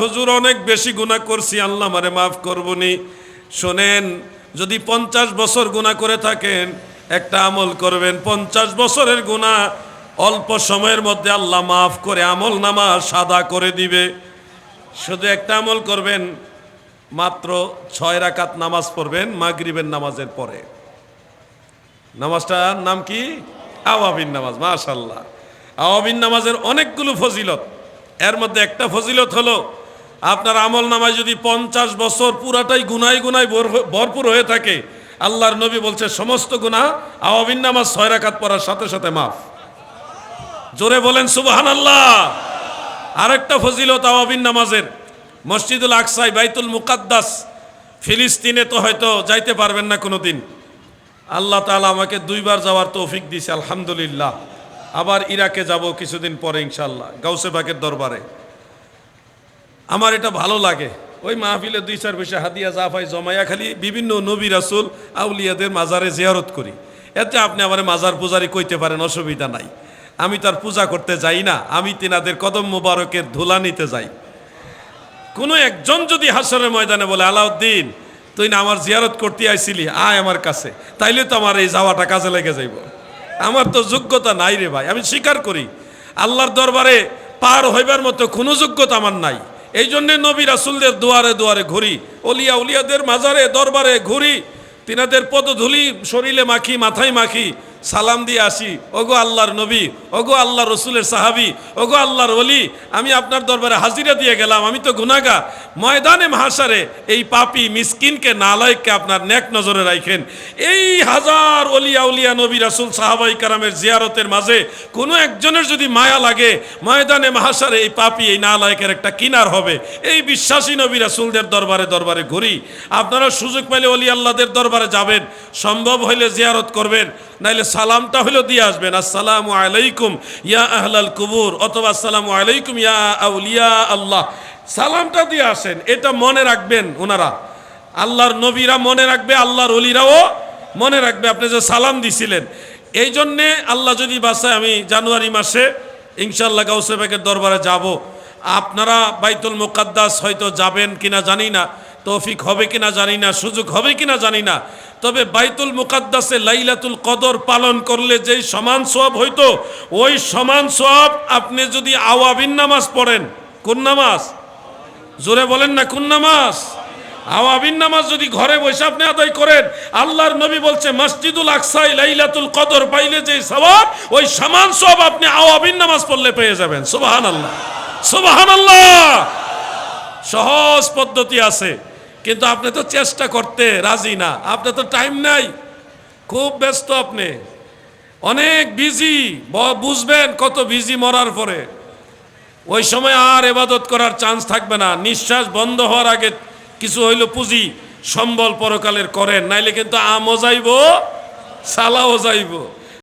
হুজুর, অনেক বেশি গুনাহ করছি, আল্লাহ মারে মাফ করবনি। শোনেন, যদি পঞ্চাশ বছর গুনাহ করে থাকেন, একটা আমল করবেন। পঞ্চাশ বছরের গুনাহ অল্প সময়ের মধ্যে আল্লাহ মাফ করে আমল নামা সাদা করে দিবে। শুধু একটা আমল করবেন, মাত্র ছয় রাকাত নামাজ পড়বেন, মাগরিবের নামাজের পরে। নামাজটার নাম কি? আওয়াবিন নামাজ মাশাল্লাহ আওয়াবিন নামাজের অনেকগুলো ফজিলত। এর মধ্যে একটা ফজিলত হলো আপনার আমল নামায় যদি পঞ্চাশ বছর পুরাটাই গুনাই ভর- ভরপুর হয়ে থাকে, আল্লাহর নবী বলছে, সমস্ত গুনাহ আওয়াবিন নামাজ ছয় রাকাত পড়ার সাথে সাথে মাফ। জোরে বলেন সুবাহান আল্লাহ আরেকটা ফজিলত আওয়াবিন নামাজের, মসজিদুল আকসাই, বাইতুল মুকাদ্দাস, ফিলিস্তিনে তো হয়তো যাইতে পারবেন না কোনো দিন আল্লাহ তালা আমাকে দুইবার যাওয়ার তৌফিক দিয়েছে, আলহামদুলিল্লাহ। আবার ইরাকে যাব কিছুদিন পরে ইনশাল্লাহ গাউসে বাগের দরবারে। আমার এটা ভালো লাগে। ওই মাহফিলে দুই চার পয়সা হাদিয়া জাফাই জমাইয়া খালি বিভিন্ন নবী রাসুল আউলিয়াদের মাজারে জিয়ারত করি। এতে আপনি আমার মাজার পূজারি কইতে পারেন, অসুবিধা নাই। আমি তার পূজা করতে যাই না, আমি তিনাদের কদম মোবারকের ধুলা নিতে যাই। কোনো একজন যদি হাসরের ময়দানে বলে, আলাউদ্দিন, তুই না আমার জিয়ারত করতে আইছিলি? আয় আমার কাছে। তাইলে তো আমার এই যাওয়াটা কাজে লেগে যাইব। আমার তো যোগ্যতা নাই রে ভাই, আমি স্বীকার করি। আল্লাহর দরবারে পার হইবার মতো কোনো যোগ্যতা আমার নাই। এই জন্যে নবী রাসুলদের দুয়ারে দুয়ারে ঘুরি। অলিয়া উলিয়াদের মাজারে দরবারে ঘুরি। তিনাদের পদধুলি শরীরে মাখি, মাথায় মাখি। সালাম দিয়ে আসি, ওগো আল্লাহর নবী, ওগো আল্লাহ রসুলের সাহাবি, ওগো আল্লাহর অলি আমি আপনার দরবারে হাজিরা দিয়ে গেলাম, আমি তো গুনাগার ময়দানে মহাসারে এই পাপি মিসকিনকে, নালায়ককে আপনার নেক নজরে রাখেন এই হাজার অলিয়া উলিয়া নবী রাসুল সাহাবাই কারামের জিয়ারতের মাঝে কোনো একজনের যদি মায়া লাগে, ময়দানে মহাসারে এই পাপি, এই নালায়কের একটা কিনার হবে। এই বিশ্বাসী নবী রাসুলদের দরবারে দরবারে ঘুরি। আপনারা সুযোগ পাইলে অলি আল্লাহদের দরবারে যাবেন। সম্ভব হইলে জিয়ারত করবেন, নাইলে সালামটা হইলেও দিয়ে আসবেন, আসসালামু আলাইকুম, ইয়া আহলাল কুবুর অথবা, আসসালামু আলাইকুম, ইয়া আউলিয়া আল্লাহ সালামটা দিয়ে আসেন। এটা মনে রাখবেন ওনারা। আল্লাহর নবীরা মনে রাখবে, আল্লাহর অলিরাও মনে রাখবে, আপনি যে সালাম দিছিলেন। এই জন্যে আল্লাহ যদি বাসায় আমি জানুয়ারি মাসে ইনশাল্লাহ গাউসেবেকের দরবারে যাব। আপনারা বাইতুল মুকাদ্দাস হয়তো যাবেন কিনা জানি না, তৌফিক হবে কিনা জানি না, সুযোগ হবে কিনা জানি না। তবে বাইতুল মুকাদ্দাসে লাইলাতুল কদর পালন করলে যেই সমান সব হইতো, ওই সমান সব আপনি যদি আওয়াবিন নামাজ পড়েন, কোন নামাজ? জোরে বলেন না, কোন নামাজ? আওয়াবিন নামাজ যদি ঘরে বসে আপনি আদায় করেন, আল্লাহর নবী বলছে, মসজিদুল আকসাই লাইলাতুল কদর পাইলে যে সবাব ওই সমান সব আপনি আওয়াবিন নামাজ পড়লে পেয়ে যাবেন। সুবাহান আল্লাহ সুবাহান আল্লাহ সহজ পদ্ধতি আছে। কিন্তু আপনি তো চেষ্টা করতে রাজি না। আপনি তো টাইম নাই। খুব ব্যস্ত আপনি। অনেক বিজি বুঝবেন কত বিজি মরার পরে। ওই সময় আর এবাদত করার চান্স থাকবে না। নিঃশ্বাস বন্ধ হওয়ার আগে কিছু হইল পুঁজি সম্বল পরকালের করেন। নাইলে কিন্তু আমও যাইব, সালাও যাইব।